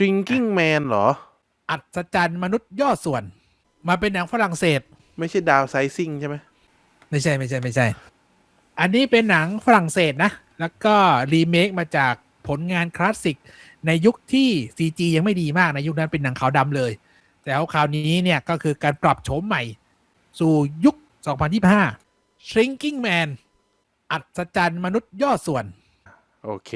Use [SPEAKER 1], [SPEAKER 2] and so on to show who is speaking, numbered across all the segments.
[SPEAKER 1] Shrinking Man เหรอ
[SPEAKER 2] อัศจรรย์มนุษย์ย่อส่วน มาเป็นหนังฝรั่งเศส
[SPEAKER 1] ไม่ใช่ดาวไซซิ่งใช่ไหม
[SPEAKER 2] ไม่ใช่ไม่ใช่ไม่ใช่ อันนี้เป็นหนังฝรั่งเศสนะ แล้วก็รีเมคมาจากผลงานคลาสสิก ในยุคที่ CG ยังไม่ดีมากในยุคนั้นเป็นหนังขาวดำเลย แต่ว่าคราวนี้เนี่ยก็คือการปรับโฉมใหม่ สู่ยุค 2025 Shrinking Man อัศจรรย์มนุษย์ย่อส่วน
[SPEAKER 1] โอเค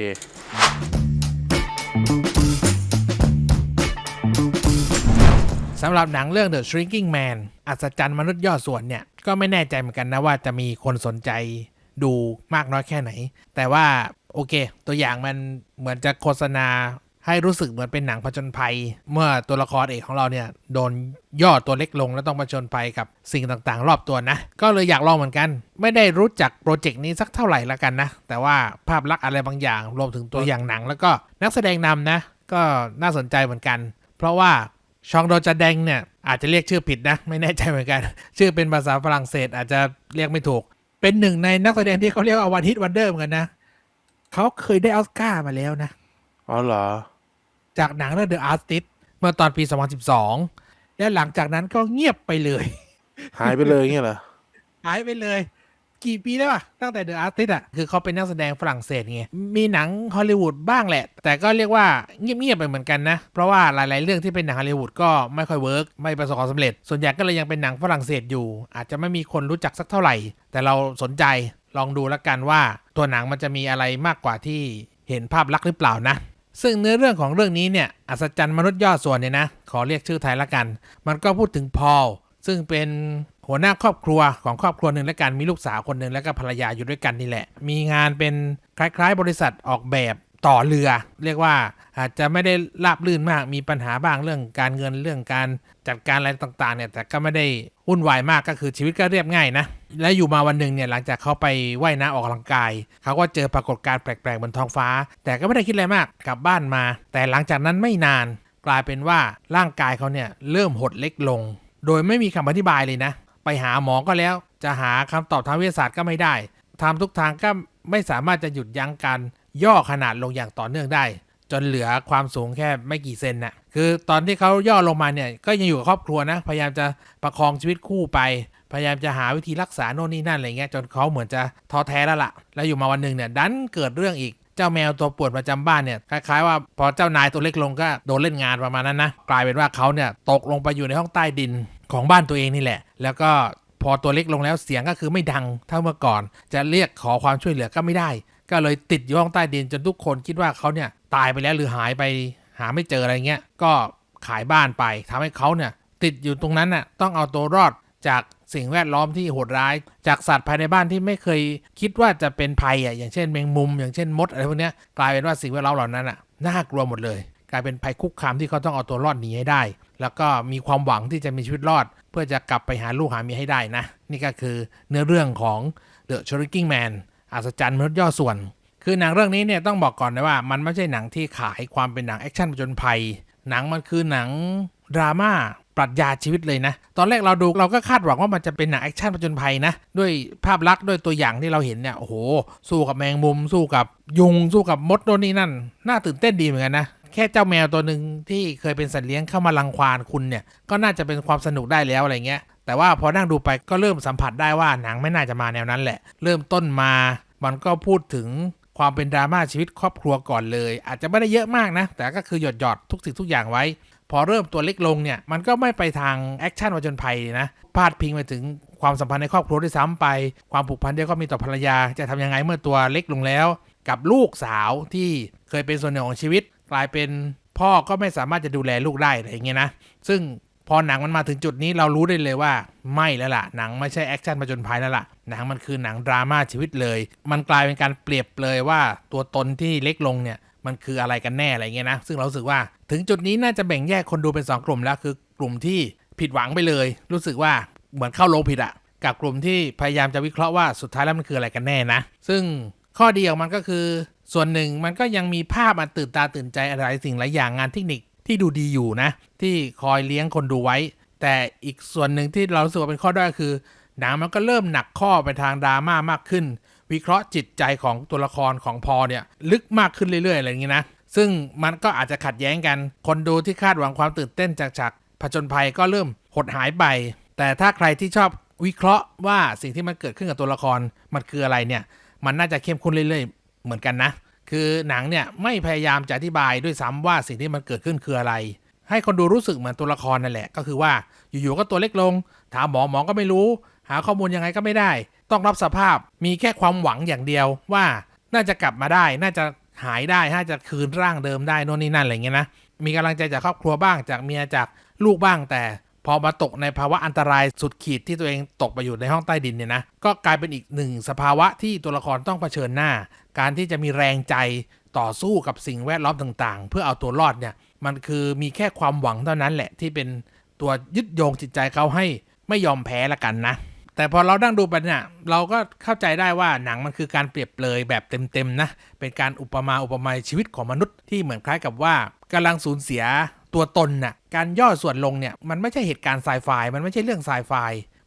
[SPEAKER 2] สำหรับหนังเรื่อง The Shrinking Man อัศจรรย์มนุษย์ย่อส่วนเนี่ย ก็ไม่แน่ใจเหมือนกันนะว่าจะมีคนสนใจดูมากน้อยแค่ไหน แต่ว่าโอเค ตัวอย่างมันเหมือนจะโฆษณาให้รู้สึกเหมือนเป็นหนังผจญภัย เมื่อตัวละครเอกของเราเนี่ย โดนย่อตัวเล็กลงแล้วต้องผจญภัยกับสิ่งต่างๆ รอบตัวนะ ก็เลยอยากลองเหมือนกัน ไม่ได้รู้จักโปรเจกต์นี้สักเท่าไหร่ละกันนะ แต่ว่าภาพลักษณ์อะไรบางอย่าง รวมถึงตัวอย่างหนัง แล้วก็นักแสดงนำนะ ก็น่าสนใจเหมือนกัน เพราะว่า ชองโดจาแดงเนี่ยอาจจะเรียกชื่อผิดนะ ไม่แน่ใจเหมือนกัน ชื่อเป็นภาษาฝรั่งเศสอาจจะเรียกไม่ถูก เป็นหนึ่งในนักแสดงที่เขาเรียกว่าวันฮิตวันเดอร์เหมือนกันนะเขาเคยได้ออสการ์มาแล้วนะ
[SPEAKER 1] อ๋อเหรอ
[SPEAKER 2] จากหนังเรื่อง The Artist เมื่อตอนปี 2012 และหลังจากนั้นก็เงียบไปเลย
[SPEAKER 1] หายไปเลยเงี้ยเหรอ
[SPEAKER 2] หายไปเลย กี่ปีแล้วอะตั้งแต่ The Artist อะคือเขาเป็นนักแสดงฝรั่งเศสไง มีหนังฮอลลีวูดบ้างแหละ แต่ก็เรียกว่าเงียบๆไปเหมือนกันนะ เพราะว่าหลายๆเรื่องที่เป็นหนังฮอลลีวูดก็ไม่ค่อยเวิร์กไม่ประสบความสำเร็จ ส่วนใหญ่ก็เลยยังเป็นหนังฝรั่งเศสอยู่ อาจจะไม่มีคนรู้จักสักเท่าไหร่ แต่เราสนใจลองดูแล้วกันว่า ตัวหนังมันจะมีอะไรมากกว่าที่เห็นภาพลักษณ์หรือเปล่านะซึ่งเนื้อเรื่องของเรื่องนี้เนี่ย อัศจรรย์มนุษย์ย่อส่วนเนี่ยนะ ขอเรียกชื่อไทยละกัน มันก็พูดถึงพอล ซึ่งเป็น หัวหน้าครอบครัวของครอบครัวหนึ่งและกันมีลูกสาวคนหนึ่งแล้วก็ภรรยาอยู่ด้วยกันนี่แหละ มีงานเป็นคล้ายๆ บริษัทออกแบบต่อเรือ เรียกว่าอาจจะไม่ได้ราบรื่นมากมีปัญหาบ้างเรื่องการเงินเรื่องการจัดการอะไรต่างๆเนี่ยแต่ก็ไม่ได้วุ่นวายมากก็คือชีวิตก็เรียบง่ายนะและอยู่มาวันหนึ่งเนี่ยหลังจากเขาไปว่ายน้ำออกกำลังกาย เขาก็เจอปรากฏการณ์แปลกๆบนท้องฟ้า แต่ก็ไม่ได้คิดอะไรมากกลับบ้านมา แต่หลังจากนั้นไม่นาน กลายเป็นว่าร่างกายเขาเนี่ยเริ่มหดเล็กลง โดยไม่มีคำอธิบายเลยนะ ไปหาหมอก็แล้ว จะหาคำตอบทางวิทยาศาสตร์ก็ไม่ได้ทำทุกทางก็ไม่สามารถจะหยุดยั้งการย่อขนาดลงอย่างต่อเนื่องได้ จนเหลือความสูงแค่ไม่กี่เซนน่ะคือตอนที่เขาย่อลงมาเนี่ยก็ยังอยู่กับครอบครัวนะ พยายามจะประคองชีวิตคู่ไป พยายามจะหาวิธีรักษาโน่นนี่นั่นอะไรเงี้ยจนเขาเหมือนจะท้อแท้แล้วล่ะ แล้วอยู่มาวันหนึ่งเนี่ยดันเกิดเรื่องอีกเจ้าแมวตัวป่วนประจำบ้านเนี่ยคล้ายๆว่าพอเจ้านายตัวเล็กลงก็โดนเล่นงานประมาณนั้นนะกลายเป็นว่าเขาเนี่ยตกลงไปอยู่ในห้องใต้ดิน ของบ้านตัวเองนี่แหละ แล้วก็พอตัวเล็กลงแล้วเสียงก็คือไม่ดังเท่าเมื่อก่อน จะเรียกขอความช่วยเหลือก็ไม่ได้ ก็เลยติดอยู่ห้องใต้ดินจนทุกคนคิดว่าเขาเนี่ยตายไปแล้วหรือหายไปหาไม่เจออะไรเงี้ย ก็ขายบ้านไปทำให้เขาเนี่ยติดอยู่ตรงนั้นน่ะต้องเอาตัวรอดจากสิ่งแวดล้อมที่โหดร้าย จากสัตว์ภายในบ้านที่ไม่เคยคิดว่าจะเป็นภัยอะอย่างเช่นแมงมุม อย่างเช่นมดอะไรพวกเนี้ยกลายเป็นว่าสิ่งแวดล้อมเหล่านั้นอะน่ากลัวหมดเลย กลายเป็นภัยคุกคามที่เขาต้องเอาตัวรอดหนีให้ได้ แล้วก็มีความหวังที่จะมีชีวิตรอด เพื่อจะกลับไปหาลูกหาเมียให้ได้นะ นี่ก็คือเนื้อเรื่องของ The Shrinking Man อัศจรรย์มนุษย์ย่อส่วน คือหนังเรื่องนี้เนี่ยต้องบอกก่อนนะว่า มันไม่ใช่หนังที่ขายความเป็นหนังแอคชั่นผจญภัย หนังมันคือหนังดราม่าปรัชญาชีวิตเลยนะ ตอนแรกเราดูเราก็คาดหวังว่ามันจะเป็นหนังแอคชั่นผจญภัยนะ ด้วยภาพลักษณ์ด้วยตัวอย่างที่เราเห็นเนี่ย โอ้โห สู้กับแมงมุม สู้กับยุง สู้กับมดโน่นนี่นั่น น่าตื่นเต้นดีเหมือนกันนะ แค่เจ้าแมวตัวหนึ่งที่เคยเป็นสัตว์เลี้ยงเข้ามารังควานคุณเนี่ย ก็น่าจะเป็นความสนุกได้แล้วอะไรเงี้ย แต่ว่าพอนั่งดูไปก็เริ่มสัมผัสได้ว่าหนังไม่น่าจะมาแนวนั้นแหละ เริ่มต้นมา มันก็พูดถึงความเป็นดราม่าชีวิตครอบครัวก่อนเลย อาจจะไม่ได้เยอะมากนะ แต่ก็คือหยดหยอดทุกสิ่งทุกอย่างไว้ พอเริ่มตัวเล็กลงเนี่ย มันก็ไม่ไปทางแอคชั่นผจญภัยนะ พาดพิงไปถึงความสัมพันธ์ในครอบครัวด้วยซ้ำไป ความผูกพันที่เขามีต่อภรรยา จะทำยังไงเมื่อตัวเล็กลงแล้ว กับลูกสาวที่เคยเป็นส่วนหนึ่งของชีวิต กลายเป็นพ่อก็ไม่สามารถจะดูแลลูกได้อะไรอย่างเงี้ยนะ ซึ่งพอหนังมันมาถึงจุดนี้เรารู้ได้เลยว่าไม่แล้วล่ะ หนังไม่ใช่แอคชั่นผจญภัยแล้วล่ะ หนังมันคือหนังดราม่าชีวิตเลย มันกลายเป็นการเปรียบเลยว่าตัวตนที่เล็กลงเนี่ยมันคืออะไรกันแน่อะไรเงี้ยนะ ซึ่งเราสึกว่าถึงจุดนี้น่าจะแบ่งแยกคนดูเป็น 2 กลุ่มแล้ว คือกลุ่มที่ผิดหวังไปเลย รู้สึกว่าเหมือนเข้าโรงผิดอะกับกลุ่มที่พยายามจะวิเคราะห์ว่าสุดท้ายแล้วมันคืออะไรกันแน่นะ ซึ่งข้อดีของมันก็คือ ส่วนหนึ่งมันก็ยังมีภาพมาตื่นตาตื่นใจอะไรสิ่งหลายอย่างงานเทคนิคที่ดูดีอยู่นะ ที่คอยเลี้ยงคนดูไว้ แต่อีกส่วนหนึ่งที่เราสึกว่าเป็นข้อด้อยคือ หนังมันก็เริ่มหนักข้อไปทางดราม่ามากขึ้น วิเคราะห์จิตใจของตัวละครของพอเนี่ยลึกมากขึ้นเรื่อยๆอะไรอย่างนี้นะซึ่งมันก็อาจจะขัดแย้งกัน คนดูที่คาดหวังความตื่นเต้นจากฉากผจญภัยก็เริ่มหดหายไป แต่ถ้าใครที่ชอบวิเคราะห์ว่าสิ่งที่มันเกิดขึ้นกับตัวละครมันคืออะไรเนี่ย มันน่าจะเข้มข้นเรื่อยๆ เหมือนกันนะ คือหนังเนี่ยไม่พยายามจะอธิบายด้วยซ้ำว่าสิ่งที่มันเกิดขึ้นคืออะไร ให้คนดูรู้สึกเหมือนตัวละครนั่นแหละ ก็คือว่าอยู่ๆก็ตัวเล็กลง ถามหมอหมอก็ไม่รู้ หาข้อมูลยังไงก็ไม่ได้ ต้องรับสภาพมีแค่ความหวังอย่างเดียวว่าน่าจะกลับมาได้ น่าจะหายได้ น่าจะคืนร่างเดิมได้โน่นนี่นั่นอะไรเงี้ยนะ มีกำลังใจจากครอบครัวบ้าง จากเมียจากลูกบ้าง แต่พอมาตกในภาวะอันตรายสุดขีดที่ตัวเองตกไปอยู่ในห้องใต้ดินเนี่ยนะ ก็กลายเป็นอีกหนึ่งสภาวะที่ตัวละครต้องเผชิญหน้า การที่จะมีแรงใจต่อสู้กับสิ่งแวดล้อมต่างๆ เพื่อเอาตัวรอดเนี่ยมันคือมีแค่ความหวังเท่านั้นแหละที่เป็นตัวยึดโยงจิตใจเขาให้ไม่ยอมแพ้ละกันนะ แต่พอเราดั้งดูไปเนี่ยเราก็เข้าใจได้ว่าหนังมันคือการเปรียบเปรยแบบเต็มๆนะเป็นการอุปมาอุปไมยชีวิตของมนุษย์ที่เหมือนคล้ายกับว่ากำลังสูญเสียตัวตนน่ะการย่อส่วนลงเนี่ยมันไม่ใช่เหตุการณ์ไซไฟมันไม่ใช่เรื่องไซไฟ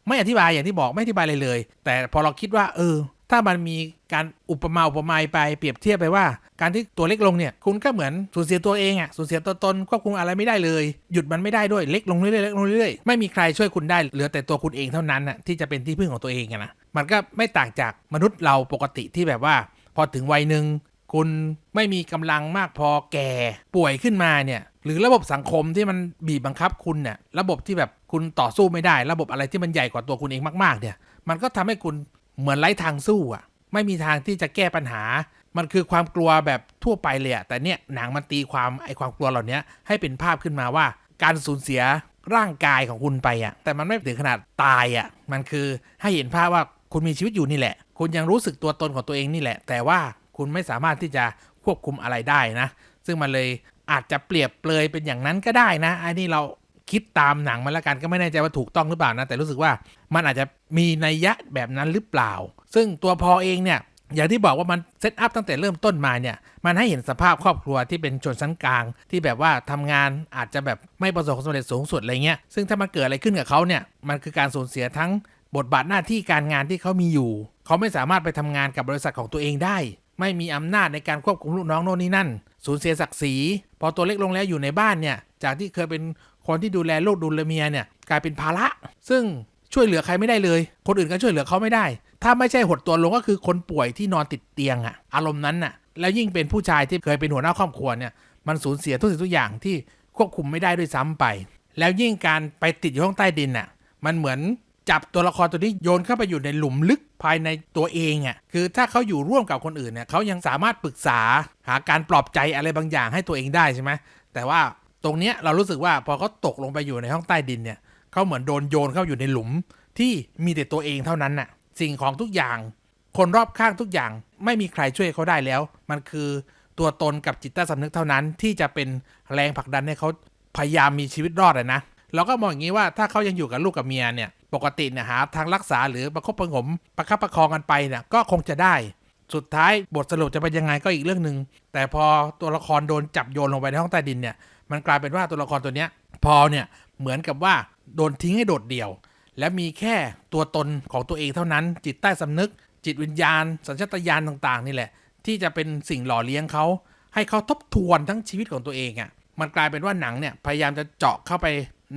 [SPEAKER 2] ไม่อธิบายอย่างที่บอกไม่อธิบายเลยเลย แต่พอเราคิดว่าเออ ถ้ามันมีการอุปมาอุปไมยไปเปรียบเทียบไปว่า การที่ตัวเล็กลงเนี่ยคุณก็เหมือนสูญเสียตัวเองอะสูญเสียตัวตนควบคุมอะไรไม่ได้เลย หยุดมันไม่ได้ด้วยเล็กลงเรื่อยๆเล็กลงเรื่อยๆไม่มีใครช่วยคุณได้เหลือแต่ตัวคุณเองเท่านั้นน่ะที่จะเป็นที่พึ่งของตัวเองนะมันก็ไม่ต่างจากมนุษย์เราปกติที่แบบว่า พอถึงวัยหนึ่งคุณไม่มีกำลังมากพอแก่ป่วยขึ้นมาเนี่ยหรือระบบสังคมที่มันบีบบังคับคุณเนี่ยระบบที่แบบคุณต่อสู้ไม่ได้ ระบบอะไรที่มันใหญ่กว่าตัวคุณเองมากๆเนี่ยมันก็ทำให้คุณ เหมือนไร้ทางสู้อะ ไม่มีทางที่จะแก้ปัญหา มันคือความกลัวแบบทั่วไปเลยอะแต่เนี่ยหนังมันตีความไอความกลัวเหล่านี้ให้เป็นภาพขึ้นมาว่า การสูญเสียร่างกายของคุณไปอะ แต่มันไม่ถึงขนาดตายอะ มันคือให้เห็นภาพว่าคุณมีชีวิตอยู่นี่แหละ คุณยังรู้สึกตัวตนของตัวเองนี่แหละ แต่ว่าคุณไม่สามารถที่จะควบคุมอะไรได้นะ ซึ่งมันเลยอาจจะเปรียบเปรยเป็นอย่างนั้นก็ได้นะ อันนี้เรา คิดตามหนังมาแล้วกันก็ไม่แน่ใจว่าถูกต้องหรือเปล่านะ แต่รู้สึกว่ามันอาจจะมีนัยยะแบบนั้นหรือเปล่า ซึ่งตัวพอเองเนี่ยอย่างที่บอกว่ามันเซตอัพตั้งแต่เริ่มต้นมาเนี่ยมันให้เห็นสภาพครอบครัวที่เป็นชนชั้นกลาง ที่แบบว่าทำงานอาจจะแบบไม่ประสบความสำเร็จสูงสุดอะไรเงี้ยซึ่งถ้ามันเกิดอะไรขึ้นกับเขาเนี่ยมันคือการสูญเสียทั้งบทบาทหน้าที่การงานที่เขามีอยู่ เขาไม่สามารถไปทำงานกับบริษัทของตัวเองได้ ไม่มีอำนาจในการควบคุมลูกน้องโน่นนี่นั่น สูญเสียศักดิ์ศรี พอตัวเล็กลงแล้วอยู่ในบ้านเนี่ยจากที่เคยเป็น คนที่ดูแลลูกดูแลเมียเนี่ยกลายเป็นภาระ ซึ่งช่วยเหลือใครไม่ได้เลย คนอื่นก็ช่วยเหลือเขาไม่ได้ ถ้าไม่ใช่หดตัวลงก็คือคนป่วยที่นอนติดเตียงอะอารมณ์นั้นน่ะ แล้วยิ่งเป็นผู้ชายที่เคยเป็นหัวหน้าครอบครัวเนี่ย มันสูญเสียทุกสิ่งทุกอย่างที่ควบคุมไม่ได้ด้วยซ้ำไป แล้วยิ่งการไปติดอยู่ห้องใต้ดินน่ะ มันเหมือนจับตัวละครตัวนี้โยนเข้าไปอยู่ในหลุมลึกภายในตัวเองอะ่ะ คือถ้าเขาอยู่ร่วมกับคนอื่นเนี่ยเขายังสามารถปรึกษาหาการปลอบใจอะไรบางอย่างให้ตัวเองได้ใช่ไหมแต่ว่า ตรงเนี้ยเรารู้สึกว่าพอเขาตกลงไปอยู่ในห้องใต้ดินเนี่ยเขาเหมือนโดนโยนเข้าอยู่ในหลุมที่มีแต่ตัวเองเท่านั้นน่ะ สิ่งของทุกอย่าง คนรอบข้างทุกอย่าง ไม่มีใครช่วยเขาได้แล้ว มันคือตัวตนกับจิตใต้สำนึกเท่านั้น ที่จะเป็นแรงผลักดันให้เขาพยายามมีชีวิตรอดอะนะเราก็มองอย่างนี้ว่าถ้าเขายังอยู่กับลูกกับเมียเนี่ย ปกติเนี่ยหาทางรักษาหรือประคบประหงมประคับประคองกันไปเนี่ยก็คงจะได้ สุดท้ายบทสรุปจะเป็นยังไงก็อีกเรื่องหนึ่งแต่พอตัวละครโดนจับโยนลงไปในห้องใต้ดินเนี่ย มันกลายเป็นว่าตัวละครตัวเนี้ยพอเนี่ยเหมือนกับว่าโดนทิ้งให้โดดเดี่ยว และมีแค่ตัวตนของตัวเองเท่านั้น จิตใต้สำนึก จิตวิญญาณ สัญชาตญาณต่าง ๆ นี่แหละ ที่จะเป็นสิ่งหล่อเลี้ยงเขาให้เขาทบทวนทั้งชีวิตของตัวเองอะ่ะมันกลายเป็นว่าหนังเนี่ยพยายามจะเจาะเข้าไป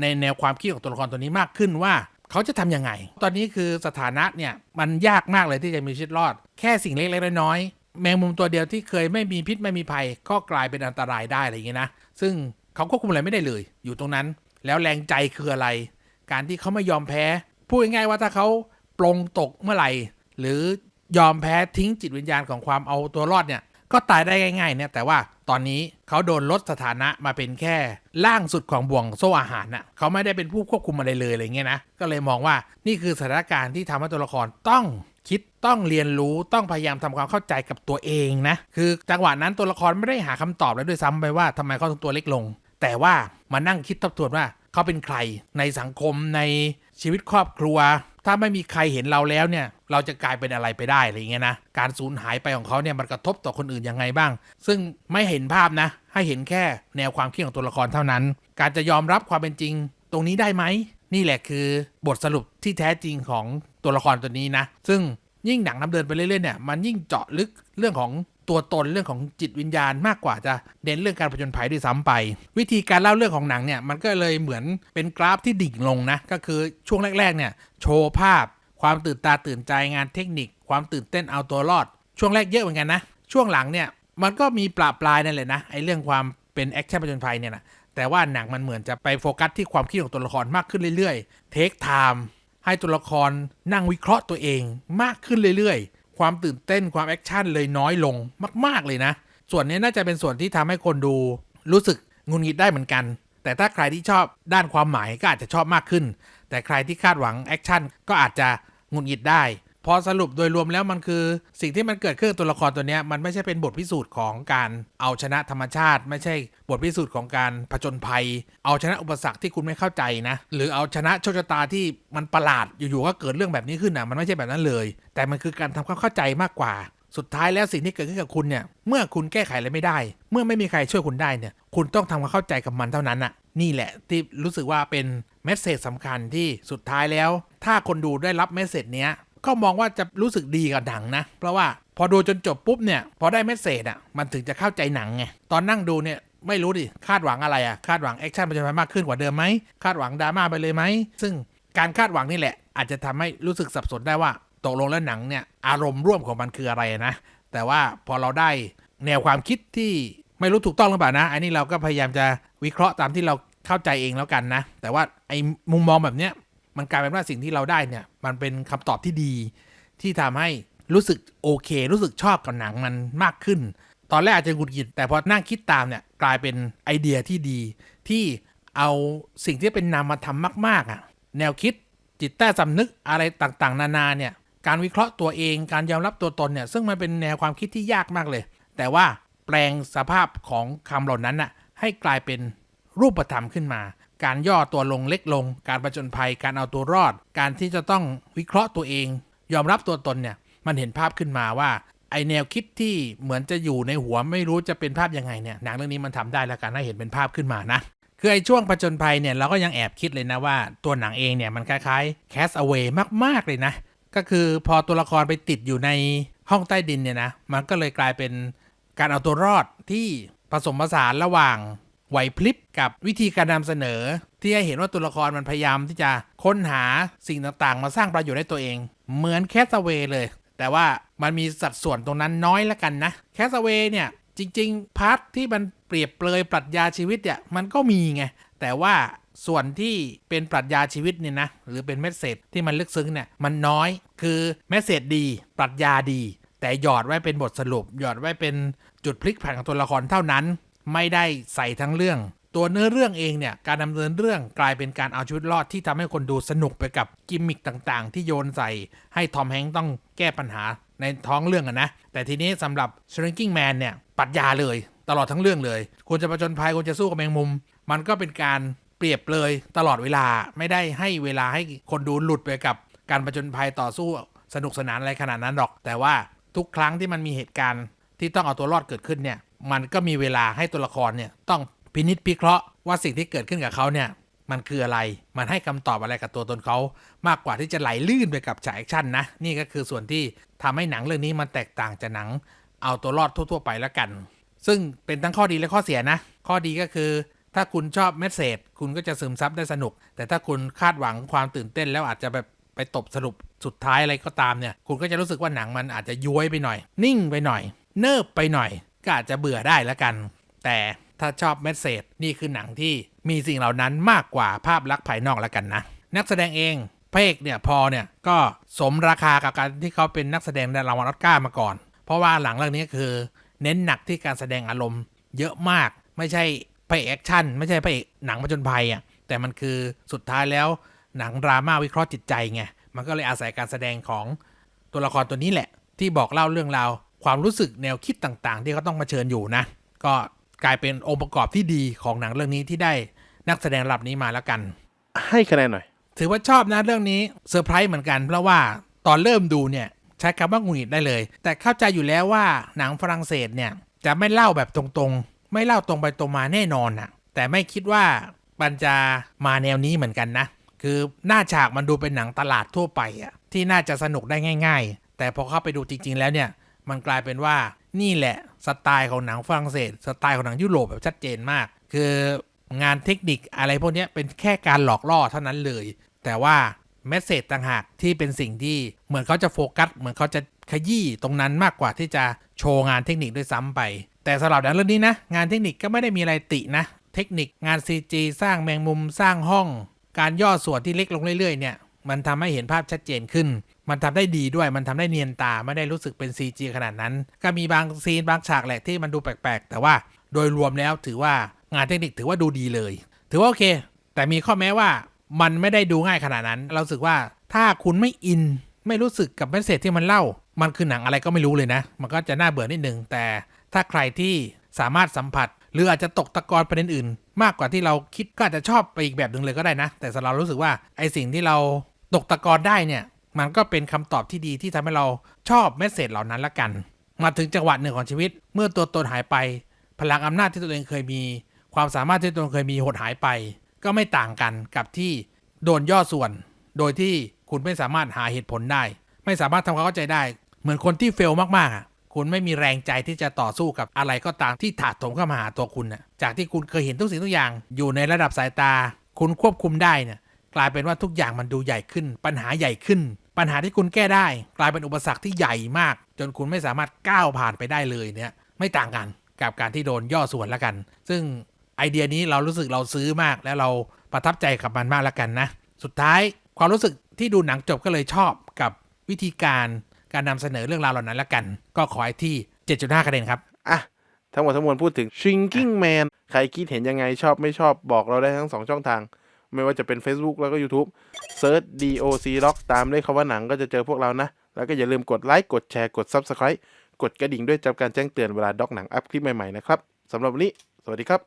[SPEAKER 2] ในแนวความคิดของตัวละครตัวนี้มากขึ้นว่าเขาจะทำยังไง ตอนนี้คือสถานะเนี่ยมันยากมากเลยที่จะมีชีวิตรอด แค่สิ่งเล็กๆน้อยๆแมงมุมตัวเดียวที่เคยไม่มีพิษไม่มีภัย ก็กลายเป็นอันตรายได้อะไรอย่างเงี้นะ ซึ่ง เขาควบคุมอะไรไม่ได้เลย อยู่ตรงนั้น แล้วแรงใจคืออะไร การที่เขาไม่ยอมแพ้ พูดง่ายๆว่าถ้าเขาปลงตกเมื่อไหร่ หรือยอมแพ้ทิ้งจิตวิญญาณของความเอาตัวรอดเนี่ย ก็ตายได้ง่าย ๆ เนี่ย แต่ว่าตอนนี้เขาโดนลดสถานะมาเป็นแค่ล่างสุดของบ่วงโซ่อาหารน่ะเขาไม่ได้เป็นผู้ควบคุมอะไรเลยอะไรเงี้ยนะ ก็เลยมองว่านี่คือสถานการณ์ที่ทำให้ตัวละครต้อง คิดต้องเรียนรู้ต้องพยายามทำความเข้าใจกับตัวเองนะ คือจังหวะนั้นตัวละครไม่ได้หาคำตอบเลยด้วยซ้ำไปว่าทำไมเขาถึงตัวเล็กลง แต่ว่ามานั่งคิดทบทวนว่าเขาเป็นใครในสังคมในชีวิตครอบครัว ถ้าไม่มีใครเห็นเราแล้วเนี่ย เราจะกลายเป็นอะไรไปได้อะไรเงี้ยนะ การสูญหายไปของเขาเนี่ยมันกระทบต่อคนอื่นยังไงบ้าง ซึ่งไม่เห็นภาพนะ ให้เห็นแค่แนวความคิดของตัวละครเท่านั้น การจะยอมรับความเป็นจริง ตรงนี้ได้ไหม นี่แหละคือบทสรุปที่แท้จริงของตัวละครตัวนี้นะ ซึ่งยิ่งหนังนำเดินไปเรื่อยๆเนี่ยมันยิ่งเจาะลึกเรื่องของตัวตนเรื่องของจิตวิญญาณมากกว่าจะเน้นเรื่องการผจญภัยด้วยซ้ำไป วิธีการเล่าเรื่องของหนังเนี่ยมันก็เลยเหมือนเป็นกราฟที่ดิ่งลงนะ ก็คือช่วงแรกๆเนี่ยโชว์ภาพ ความตื่นตาตื่นใจงานเทคนิค ความตื่นเต้นเอาตัวรอด ช่วงแรกเยอะเหมือนกันนะ ช่วงหลังเนี่ยมันก็มีปลาปลายนั่นแหละนะไอ้เรื่องความเป็นแอคชั่นผจญภัยเนี่ยนะ แต่ว่าหนังมันเหมือนจะไปโฟกัสที่ความคิดของตัวละครมากขึ้นเรื่อยๆ เทคไทม์ให้ตัวละครนั่งวิเคราะห์ตัวเองมากขึ้นเรื่อยๆ ความตื่นเต้นความแอคชั่นเลยน้อยลงมาก ๆเลยนะ ส่วนนี้น่าจะเป็นส่วนที่ทำให้คนดูรู้สึกงุนงิดได้เหมือนกัน แต่ถ้าใครที่ชอบด้านความหมายก็อาจจะชอบมากขึ้น แต่ใครที่คาดหวังแอคชั่นก็อาจจะงุนงิดได้ พอสรุปโดยรวมแล้วมันคือ สิ่งที่มันเกิดขึ้นตัวละครตัวนี้มันไม่ใช่เป็นบทพิสูจน์ของการเอาชนะธรรมชาติ ไม่ใช่บทพิสูจน์ของการผจญภัย เอาชนะอุปสรรคที่คุณไม่เข้าใจนะ หรือเอาชนะโชคชะตาที่มันประหลาดอยู่ๆก็เกิดเรื่องแบบนี้ขึ้นนะมันไม่ใช่แบบนั้นเลย แต่มันคือการทำความเข้าใจมากกว่า สุดท้ายแล้วสิ่งที่เกิดขึ้นกับคุณเนี่ยเมื่อคุณแก้ไขอะไรไม่ได้ เมื่อไม่มีใครช่วยคุณได้เนี่ยคุณต้องทำความเข้าใจกับมันเท่านั้นน่ะนี่แหละที่รู้สึกว่าเป็นเมสเซจสำคัญที่สุดท้ายแล้ว ถ้าคนดูได้รับเมสเซจเนี้ย ก็มองว่าจะรู้สึกดีกับหนังนะ เพราะว่าพอดูจนจบปุ๊บเนี่ย พอได้เมสเซจอะมันถึงจะเข้าใจหนังไงตอนนั่งดูเนี่ยไม่รู้ดิ คาดหวังอะไรอะ คาดหวังแอคชั่นมันจะมากขึ้นกว่าเดิมไหม คาดหวังดราม่าไปเลยไหม ซึ่งการคาดหวังนี่แหละ อาจจะทำให้รู้สึกสับสนได้ว่า ตกลงแล้วหนังเนี่ย อารมณ์ร่วมของมันคืออะไรนะ แต่ว่าพอเราได้แนวความคิดที่ไม่รู้ถูกต้องหรือเปล่านะ อันนี้เราก็พยายามจะวิเคราะห์ตามที่เราเข้าใจเองแล้วกันนะ แต่ว่าไอ้มุมมองแบบเนี้ย มันกลายเป็นว่าสิ่งที่เราได้เนี่ย มันเป็นคำตอบที่ดี ที่ทำให้รู้สึกโอเค รู้สึกชอบกับหนังมันมากขึ้น ตอนแรกอาจจะหงุดหงิดแต่พอนั่งคิดตามเนี่ยกลายเป็นไอเดียที่ดี ที่เอาสิ่งที่เป็นนามธรรมมาก ๆอะแนวคิดจิตใต้สำนึกอะไรต่างๆ นานาเนี่ยการวิเคราะห์ตัวเองการยอมรับตัวตนเนี่ยซึ่งมันเป็นแนวความคิดที่ยากมากเลย แต่ว่าแปลงสภาพของคำเหล่านั้นน่ะให้กลายเป็นรูปธรรมขึ้นมา การย่อตัวลงเล็กลง การประจนภัย การเอาตัวรอด การที่จะต้องวิเคราะห์ตัวเอง ยอมรับตัวตนเนี่ย มันเห็นภาพขึ้นมาว่า ไอแนวคิดที่เหมือนจะอยู่ในหัวไม่รู้จะเป็นภาพยังไงเนี่ยหนังเรื่องนี้มันทำได้แล้วกันให้เห็นเป็นภาพขึ้นมานะคือไอช่วงผจญภัยเนี่ยเราก็ยังแอบคิดเลยนะว่าตัวหนังเองเนี่ยมันคล้ายๆ cast away มากๆเลยนะ ก็คือพอตัวละครไปติดอยู่ในห้องใต้ดินเนี่ยนะ มันก็เลยกลายเป็นการเอาตัวรอดที่ผสมผสานระหว่าง ไหวพลิบกับวิธีการนำเสนอ ที่ให้เห็นว่าตัวละครมันพยายามที่จะค้นหาสิ่งต่างๆ มาสร้างประโยชน์ให้ตัวเอง เหมือนแคสเวเลย แต่ว่ามันมีสัดส่วนตรงนั้นน้อยละกันนะแคสเวเนี่ยจริง ๆพาร์ทที่มันเปรียบเปรยปรัชญาชีวิตเนี่ยมันก็มีไงแต่ว่าส่วนที่เป็นปรัชญาชีวิตเนี่ยนะ หรือเป็นเมสเซจที่มันลึกซึ้งเนี่ยมันน้อยคือเมสเซจดี ปรัชญาดี แต่หยอดไว้เป็นบทสรุป หยอดไว้เป็นจุดพลิกผันของตัวละครเท่านั้น ไม่ได้ใส่ทั้งเรื่อง ตัวเนื้อเรื่องเองเนี่ยการดำเนินเรื่องกลายเป็นการเอาชีวิตรอดที่ทำให้คนดูสนุกไปกับกิมมิคต่างๆ ที่โยนใส่ให้ทอมแฮงค์ต้องแก้ปัญหาในท้องเรื่องอะนะ แต่ทีนี้สำหรับ Shrinking Man เนี่ยปรัชญาเลย ตลอดทั้งเรื่องเลยควรจะประจนภัยควรจะสู้กับแมงมุม มันก็เป็นการเปรียบเลยตลอดเวลาไม่ได้ให้เวลาให้คนดูหลุดไปกับการประจนภัยต่อสู้สนุกสนานอะไรขนาดนั้นหรอก แต่ว่าทุกครั้งที่มันมีเหตุการณ์ ที่ต้องเอาตัวรอดเกิดขึ้นเนี่ยมันก็มีเวลาให้ตัวละครเนี่ยต้องพินิจพิเคราะห์ว่าสิ่งที่เกิดขึ้นกับเขาเนี่ยมันคืออะไร มันให้คำตอบอะไรกับตัวตนเขา มากกว่าที่จะไหลลื่นไปกับฉากแอคชั่นนะ นี่ก็คือส่วนที่ทำให้หนังเรื่องนี้มันแตกต่างจากหนัง เอาตัวรอดทั่ว ๆ ไปแล้วกัน ซึ่งเป็นทั้งข้อดีและข้อเสียนะ ข้อดีก็คือ ถ้าคุณชอบเมสเซจคุณก็จะซึมซับได้สนุก แต่ถ้าคุณคาดหวังความตื่นเต้นแล้วอาจจะแบบไปตบสรุปสุดท้ายอะไรก็ตามเนี่ย คุณก็จะรู้สึกว่าหนังมันอาจจะย้วยไปหน่อย นิ่งไปหน่อย เนิบไปหน่อยก็อาจจะเบื่อได้แล้วกัน แต่ถ้าชอบเมสเซจนี่คือหนังที่มีสิ่งเหล่านั้นมากกว่าภาพลักษณ์ภายนอกแล้วกันนะ นักแสดงเองพระเอกเนี่ยพอเนี่ยก็สมราคากับการที่เขาเป็นนักแสดงในรางวัลออสการ์มาก่อน เพราะว่าหลังเรื่องนี้คือ เน้นหนักที่การแสดงอารมณ์เยอะมาก ไม่ใช่พระเอกแอคชั่นไม่ใช่พระเอกหนังผจญภัยอะแต่มันคือสุดท้ายแล้วหนังดราม่าวิเคราะห์จิตใจไงมันก็เลยอาศัยการแสดงของตัวละครตัวนี้แหละ ที่บอกเล่าเรื่องราว ความรู้สึกแนวคิดต่างๆ ที่เขาต้องมาเชิญอยู่นะ ก็กลายเป็นองค์ประกอบที่ดีของหนังเรื่องนี้ที่ได้นักแสดงระดับนี้มาแล้วกัน
[SPEAKER 1] ให้คะแนนหน่อย
[SPEAKER 2] ถือว่าชอบนะเรื่องนี้เซอร์ไพรส์เหมือนกันเพราะว่าตอนเริ่มดูเนี่ยใช้คำว่าหงุดหงิดได้เลย แต่เข้าใจอยู่แล้วว่าหนังฝรั่งเศสเนี่ยจะไม่เล่าแบบตรงๆ ไม่เล่าตรงไปตรงมาแน่นอนน่ะแต่ไม่คิดว่ามันจะมาแนวนี้เหมือนกันนะ คือหน้าฉากมันดูเป็นหนังตลาดทั่วไปอะที่น่าจะสนุกได้ง่าย ๆ แต่พอเข้าไปดูจริง ๆ แล้วเนี่ย มันกลายเป็นว่านี่แหละสไตล์ของหนังฝรั่งเศส สไตล์ของหนังยุโรปแบบชัดเจนมาก คืองานเทคนิคอะไรพวกนี้เป็นแค่การหลอกล่อเท่านั้นเลย แต่ว่าเมสเซจต่างหากที่เป็นสิ่งที่เหมือนเขาจะโฟกัส เหมือนเขาจะขยี้ตรงนั้นมากกว่าที่จะโชว์งานเทคนิคด้วยซ้ำไป แต่สำหรับหนังเรื่องนี้นะ งานเทคนิคก็ไม่ได้มีอะไรตินะ เทคนิคงาน CG สร้างแมงมุมสร้างห้อง การย่อส่วนที่เล็กลงเรื่อยๆเนี่ยมันทำให้เห็นภาพชัดเจนขึ้น มันทำได้ดีด้วยมันทำได้เนียนตาไม่ได้รู้สึกเป็น CG ขนาดนั้น ก็มีบางซีนบางฉากแหละที่มันดูแปลกๆ แต่ว่าโดยรวมแล้วถือว่างานเทคนิคถือว่าดูดีเลย ถือว่าโอเค แต่มีข้อแม้ว่ามันไม่ได้ดูง่ายขนาดนั้น เราสึกว่าถ้าคุณไม่อินไม่รู้สึกกับเมสเซจที่มันเล่า มันคือหนังอะไรก็ไม่รู้เลยนะ มันก็จะน่าเบื่อนิดนึง แต่ถ้าใครที่สามารถสัมผัส หรืออาจจะตกตะกอนประเด็นอื่น มากกว่าที่เราคิดก็อาจจะชอบไปอีกแบบหนึ่งเลยก็ได้นะ แต่สำหรับเรารู้สึกว่าไอสิ่งที่เราตกตะกอนได้เนี่ย มันก็เป็นคำตอบที่ดีที่ทำให้เราชอบเมสเซจเหล่านั้นละกัน มาถึงจังหวะหนึ่งของชีวิต เมื่อตัวตนหายไป พลังอำนาจที่ตัวเองเคยมี ความสามารถที่ตัวเองเคยมีหดหายไป ก็ไม่ต่างกันกับที่โดนย่อส่วน โดยที่คุณไม่สามารถหาเหตุผลได้ ไม่สามารถทำความเข้าใจได้ เหมือนคนที่เฟลมากๆอะคุณไม่มีแรงใจที่จะต่อสู้กับอะไรก็ตามที่ถาโถมเข้ามาหาตัวคุณน่ะจากที่คุณเคยเห็นทุกสิ่งทุกอย่างอยู่ในระดับสายตา คุณควบคุมได้เนี่ย กลายเป็นว่าทุกอย่างมันดูใหญ่ขึ้น ปัญหาใหญ่ขึ้น ปัญหาที่คุณแก้ได้ กลายเป็นอุปสรรคที่ใหญ่มาก จนคุณไม่สามารถก้าวผ่านไปได้เลยเนี่ยไม่ต่างกันกับการที่โดนย่อส่วนละกัน ซึ่งไอเดียนี้เรารู้สึกเราซื้อมากแล้วเราประทับใจกับมันมากละกันนะ สุดท้ายความรู้สึกที่ดูหนังจบก็เลยชอบกับวิธีการการนำเสนอเรื่องราวเหล่านั้นละกัน ก็ขอให้ที่ 7.5คะแนนครับ
[SPEAKER 1] อะทั้งหมดทั้งมวลพูดถึง Shrinking Man ใครคิดเห็นยังไงชอบไม่ชอบบอกเราได้ทั้งสองช่องทาง ไม่ว่าจะเป็น Facebook แล้วก็ YouTube Search DOC Lock ตามด้วยคำว่าหนังก็จะเจอพวกเรานะ แล้วก็อย่าลืมกดไลค์กดแชร์กด Subscribe กดกระดิ่งด้วยจับการแจ้งเตือนเวลาด็อกหนังอัพคลิปใหม่ๆนะครับสำหรับวันนี้ สวัสดีครับ